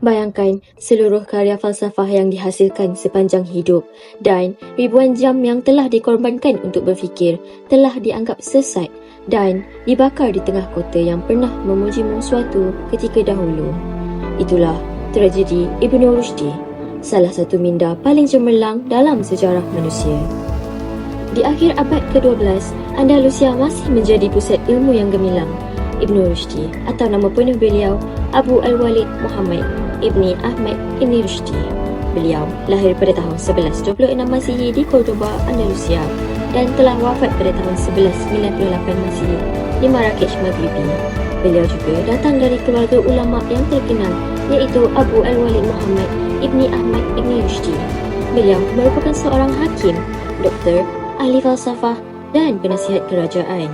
Bayangkan seluruh karya falsafah yang dihasilkan sepanjang hidup dan ribuan jam yang telah dikorbankan untuk berfikir telah dianggap sesat dan dibakar di tengah kota yang pernah memuji suatu ketika dahulu. Itulah tragedi Ibn Rushdi, salah satu minda paling cemerlang dalam sejarah manusia. Di akhir abad ke-12, Andalusia masih menjadi pusat ilmu yang gemilang. Ibn Rushdi atau nama penuh beliau Abu Al-Walid Muhammad Ibni Ahmad Ibni Rushdi. Beliau lahir pada tahun 1126 Masihi di Cordoba, Andalusia dan telah wafat pada tahun 1198 Masihi di Marrakesh, Maghribi. Beliau juga datang dari keluarga ulama yang terkenal iaitu Abu Al-Walid Muhammad Ibni Ahmad Ibni Rushdi. Beliau merupakan seorang hakim, doktor, ahli falsafah dan penasihat kerajaan.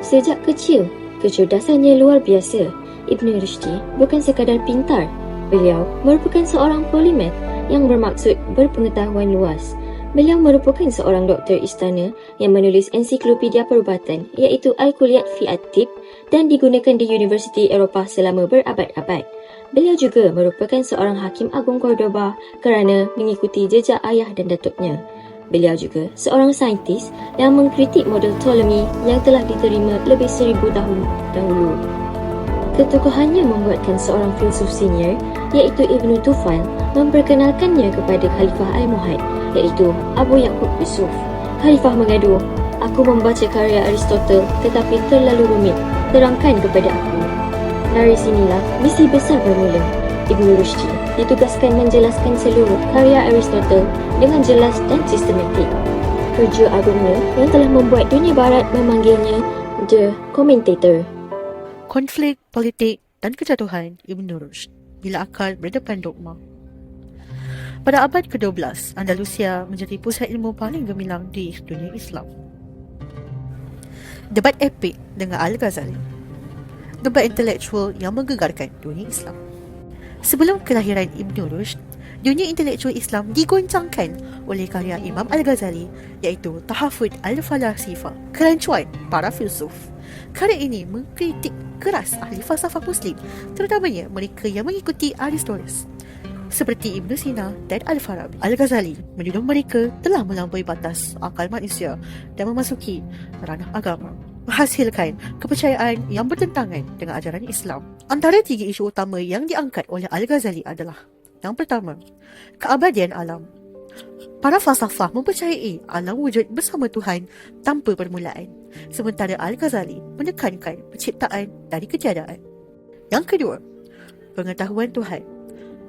Sejak kecil, kecerdasannya luar biasa Ibn Rushdi bukan sekadar pintar. Beliau merupakan seorang polimath yang bermaksud berpengetahuan luas. Beliau merupakan seorang doktor istana yang menulis ensiklopedia perubatan iaitu Al-Kuliat fi At-Tib dan digunakan di Universiti Eropah selama berabad-abad. Beliau juga merupakan seorang hakim agung Cordoba kerana mengikuti jejak ayah dan datuknya. Beliau juga seorang saintis yang mengkritik model Ptolemy yang telah diterima lebih seribu tahun dahulu. Ketokohannya membuatkan seorang filsuf senior iaitu Ibn Tufail memperkenalkannya kepada Khalifah Al-Muhad iaitu Abu Yaqub Yusuf. Khalifah mengadu, aku membaca karya Aristotle tetapi terlalu rumit, terangkan kepada aku. Dari sinilah misi besar bermula. Ibn Rushdi ditugaskan menjelaskan seluruh karya Aristotle dengan jelas dan sistematik. Kerja agungnya yang telah membuat dunia barat memanggilnya The Commentator konflik politik dan kejatuhan Ibn Rushd bila akal berdepan dogma. Pada abad ke-12, Andalusia menjadi pusat ilmu paling gemilang di dunia Islam. Debat epik dengan Al-Ghazali. Debat intelektual yang menggegarkan dunia Islam. Sebelum kelahiran Ibn Rushd, dunia intelektual Islam digoncangkan oleh karya Imam Al-Ghazali iaitu Tahafud Al-Falasifa, kerancuan para filsuf. Karya ini mengkritik keras ahli falsafah Muslim, terutamanya mereka yang mengikuti Aristoteles seperti Ibn Sina dan Al-Farabi. Al-Ghazali menuduh mereka telah melampaui batas akal manusia dan memasuki ranah agama menghasilkan kepercayaan yang bertentangan dengan ajaran Islam. Antara tiga isu utama yang diangkat oleh Al-Ghazali adalah yang pertama, keabadian alam. Para falsafah mempercayai alam wujud bersama Tuhan tanpa permulaan sementara Al-Ghazali menekankan penciptaan dari ketiadaan. Yang kedua, pengetahuan Tuhan.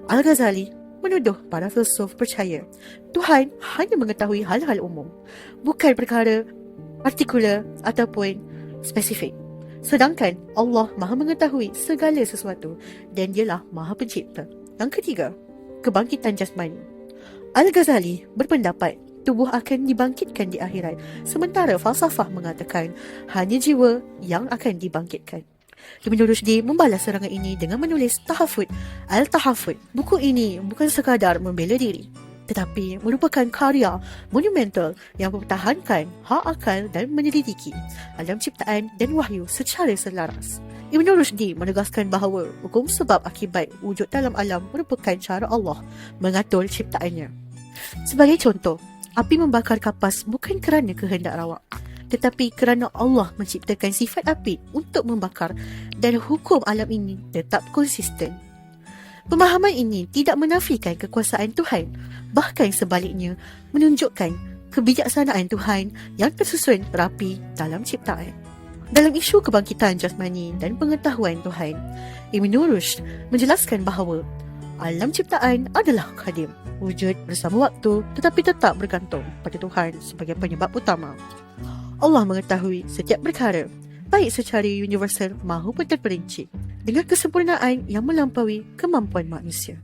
Al-Ghazali menuduh para filsuf percaya Tuhan hanya mengetahui hal-hal umum, bukan perkara partikular ataupun spesifik. Sedangkan Allah maha mengetahui segala sesuatu dan dialah maha pencipta. Yang ketiga, kebangkitan jasmani. Al-Ghazali berpendapat tubuh akan dibangkitkan di akhirat. Sementara falsafah mengatakan hanya jiwa yang akan dibangkitkan. Ibn Rushdi membalas serangan ini dengan menulis Tahafud Al-Tahafud. Buku ini bukan sekadar membela diri tetapi merupakan karya monumental yang mempertahankan hak akal dan menyelidiki alam ciptaan dan wahyu secara selaras. Ibn Rushdi menegaskan bahawa hukum sebab akibat wujud dalam alam merupakan cara Allah mengatur ciptaannya. Sebagai contoh, Api membakar kapas bukan kerana kehendak rawak tetapi kerana Allah menciptakan sifat api untuk membakar dan hukum alam ini tetap konsisten. Pemahaman ini tidak menafikan kekuasaan Tuhan, bahkan sebaliknya menunjukkan kebijaksanaan Tuhan yang tersusun rapi dalam ciptaan. Dalam isu kebangkitan jasmani dan pengetahuan Tuhan, Ibn Rushd menjelaskan bahawa alam ciptaan adalah kadim wujud bersama waktu tetapi tetap bergantung pada Tuhan sebagai penyebab utama. Allah mengetahui setiap perkara, baik secara universal maupun terperinci, dengan kesempurnaan yang melampaui kemampuan manusia.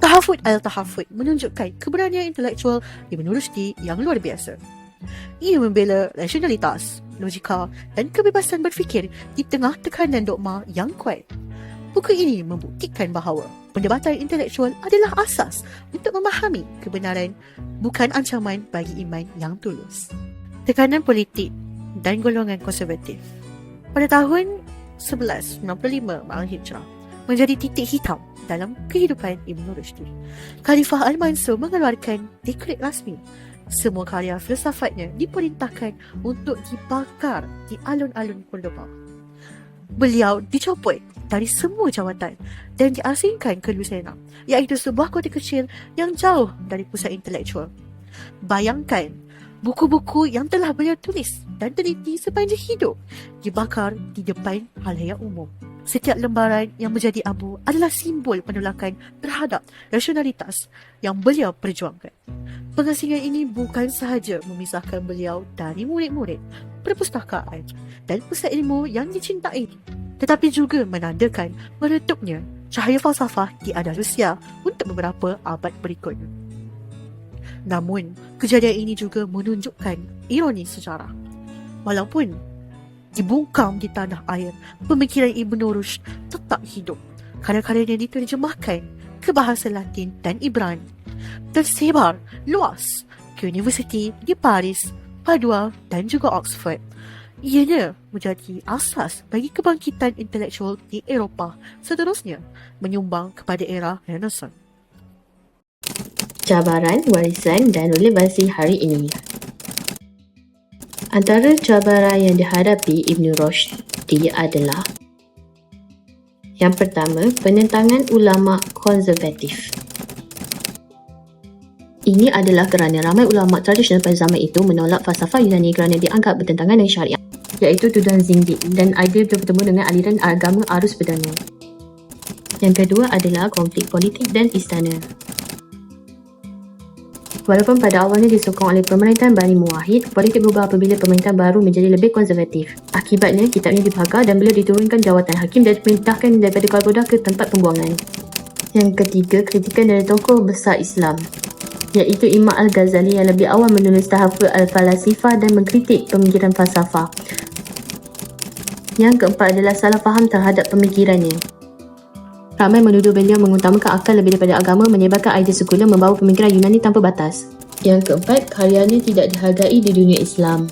Tahafud al-Tahafud menunjukkan keberanian intelektual Ibn Rushdi yang luar biasa. Ia membela rasionalitas, logika dan kebebasan berfikir di tengah tekanan dogma yang kuat. Buku ini membuktikan bahawa Pendebatan intelektual adalah asas untuk memahami kebenaran bukan ancaman bagi iman yang tulus. Tekanan politik dan golongan konservatif. Pada tahun 1195 Malang Hijrah menjadi titik hitam dalam kehidupan Ibn Rushdi. Khalifah Al-Mansur mengeluarkan dekret rasmi. Semua karya filsafatnya diperintahkan untuk dibakar di alun-alun Cordoba. Beliau dicopot dari semua jawatan dan diasingkan ke Lucena, iaitu sebuah kota kecil yang jauh dari pusat intelektual. Bayangkan buku-buku yang telah beliau tulis dan teliti sepanjang hidup dibakar di depan halayak umum. Setiap lembaran yang menjadi abu adalah simbol penolakan terhadap rasionalitas yang beliau perjuangkan. Pengasingan ini bukan sahaja memisahkan beliau dari murid-murid, perpustakaan dan pusat ilmu yang dicintai, tetapi juga menandakan meredupnya cahaya falsafah di Andalusia untuk beberapa abad berikutnya. Namun, kejadian ini juga menunjukkan ironi sejarah. Walaupun dibungkam di tanah air, pemikiran Ibn Rushd tetap hidup. Karya-karyanya diterjemahkan ke bahasa Latin dan Ibrani. Tersebar luas ke universiti di Paris, Padua dan juga Oxford. Ianya menjadi asas bagi kebangkitan intelektual di Eropah seterusnya menyumbang kepada era Renaissance cabaran, warisan dan relevansi hari ini. Antara cabaran yang dihadapi Ibn Rushdi adalah yang pertama, penentangan ulama konservatif. Ini adalah kerana ramai ulama tradisional pada zaman itu menolak falsafah Yunani kerana dianggap bertentangan dengan syariat, iaitu tuduhan zindik dan idea bertemu dengan aliran agama arus perdana. Yang kedua adalah konflik politik dan istana. Walaupun pada awalnya disokong oleh pemerintahan Bani Muwahid, politik berubah apabila pemerintahan baru menjadi lebih konservatif. Akibatnya, kitabnya dibakar dan beliau diturunkan jawatan hakim dan diperintahkan daripada Kalboda ke tempat pembuangan. Yang ketiga, kritikan dari tokoh besar Islam iaitu Imam Al-Ghazali yang lebih awal menulis Tahaful Al-Falasifah dan mengkritik pemikiran falsafah. Yang keempat adalah salah faham terhadap pemikirannya. Ramai menuduh beliau mengutamakan akal lebih daripada agama menyebarkan idea sekular membawa pemikiran Yunani tanpa batas. Yang keempat, karyanya tidak dihargai di dunia Islam.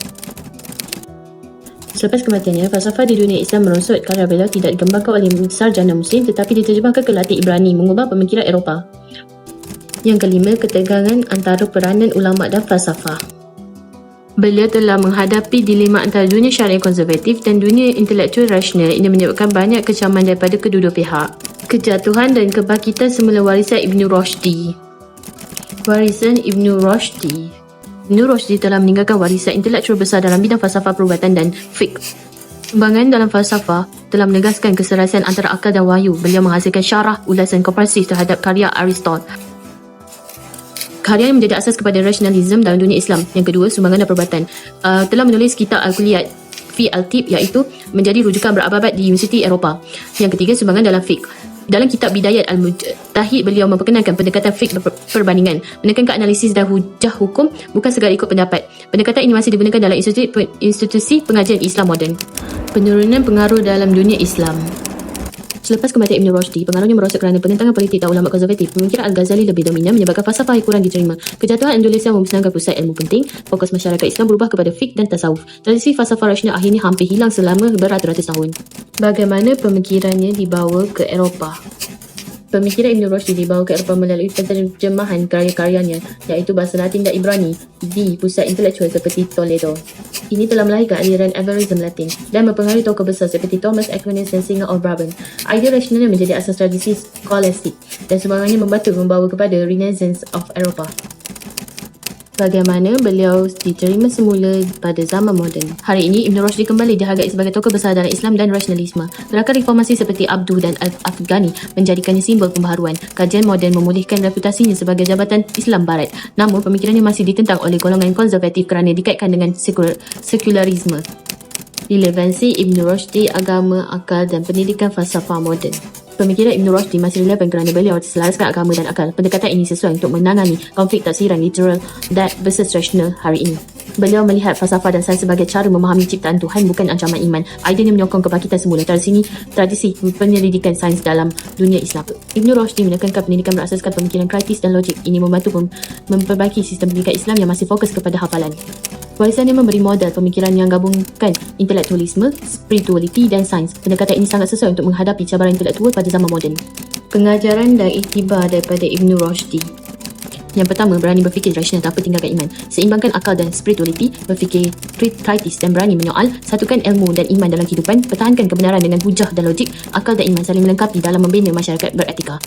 Selepas kematiannya, falsafah di dunia Islam merosot karya beliau tidak dikembangkan oleh sarjana muslim tetapi diterjemahkan ke Latin Ibrani mengubah pemikiran Eropah. Yang kelima, ketegangan antara peranan ulama dan falsafah. Beliau telah menghadapi dilema antara dunia syariah konservatif dan dunia intelektual rasional ini menyebabkan banyak kecaman daripada kedua-dua pihak kejatuhan dan kebangkitan semula warisan Ibn Rushdi. Warisan Ibn Rushdi Ibn Rushdi telah meninggalkan warisan intelektual besar dalam bidang falsafah perubatan dan fiqh. Kembangan dalam falsafah telah menegaskan keserasian antara akal dan wahyu. Beliau menghasilkan syarah ulasan komprehensif terhadap karya Aristotle. Karya yang menjadi asas kepada rasionalisme dalam dunia Islam. Yang kedua, sumbangan dan perubatan. Uh, telah menulis kitab Al-Kuliyat fi al-Tib iaitu menjadi rujukan berabad-abad di Universiti Eropah. Yang ketiga, sumbangan dalam fiqh. Dalam kitab Bidayat Al-Mujtahid, beliau memperkenalkan pendekatan fiqh perbandingan, menekankan analisis dan hujah hukum bukan sekadar ikut pendapat. Pendekatan ini masih digunakan dalam institusi, institusi pengajian Islam moden. Penurunan pengaruh dalam dunia Islam Selepas kematian Ibn Rushdi, pengaruhnya merosot kerana penentangan politik dan ulama konservatif. Pemikiran Al-Ghazali lebih dominan menyebabkan falsafah kurang diterima. Kejatuhan Indonesia memusnahkan pusat ilmu penting, fokus masyarakat Islam berubah kepada fiqh dan tasawuf. Tradisi falsafah rasional akhirnya hampir hilang selama beratus-ratus tahun. Bagaimana pemikirannya dibawa ke Eropah? Pemikiran Ibn Rushd dibawa ke Eropah melalui penterjemahan karya-karyanya iaitu bahasa Latin dan Ibrani di pusat intelektual seperti Toledo. Ini telah melahirkan aliran Averroism Latin dan mempengaruhi tokoh besar seperti Thomas Aquinas dan Singer of Brabant. Idea rasionalnya menjadi asas tradisi skolastik dan semangatnya membantu membawa kepada Renaissance of Eropah bagaimana beliau diterima semula pada zaman moden. Hari ini, Ibn Rushd kembali dihargai sebagai tokoh besar dalam Islam dan rasionalisme. Gerakan reformasi seperti Abdu dan Al-Afghani menjadikannya simbol pembaharuan. Kajian moden memulihkan reputasinya sebagai jabatan Islam Barat. Namun, pemikirannya masih ditentang oleh golongan konservatif kerana dikaitkan dengan sekularisme. Relevansi Ibn Rushd, agama, akal dan pendidikan falsafah moden. Pemikiran Ibn Rushd masih relevan kerana beliau selaraskan agama dan akal. Pendekatan ini sesuai untuk menangani konflik taksiran literal dan versus rational hari ini. Beliau melihat falsafah dan sains sebagai cara memahami ciptaan Tuhan bukan ancaman iman. Idenya menyokong kebangkitan semula. Dari sini, tradisi penyelidikan sains dalam dunia Islam. Ibn Rushd menekankan pendidikan berasaskan pemikiran kritis dan logik. Ini membantu mem memperbaiki sistem pendidikan Islam yang masih fokus kepada hafalan. Warisannya memberi modal pemikiran yang gabungkan intelektualisme, spirituality dan sains. Pendekatan ini sangat sesuai untuk menghadapi cabaran intelektual pada zaman moden. Pengajaran dan iktibar daripada Ibn Rushdi. Yang pertama, berani berfikir rasional tanpa tinggalkan iman. Seimbangkan akal dan spiritualiti, berfikir krit- kritis dan berani menyoal, satukan ilmu dan iman dalam kehidupan, pertahankan kebenaran dengan hujah dan logik, akal dan iman saling melengkapi dalam membina masyarakat beretika.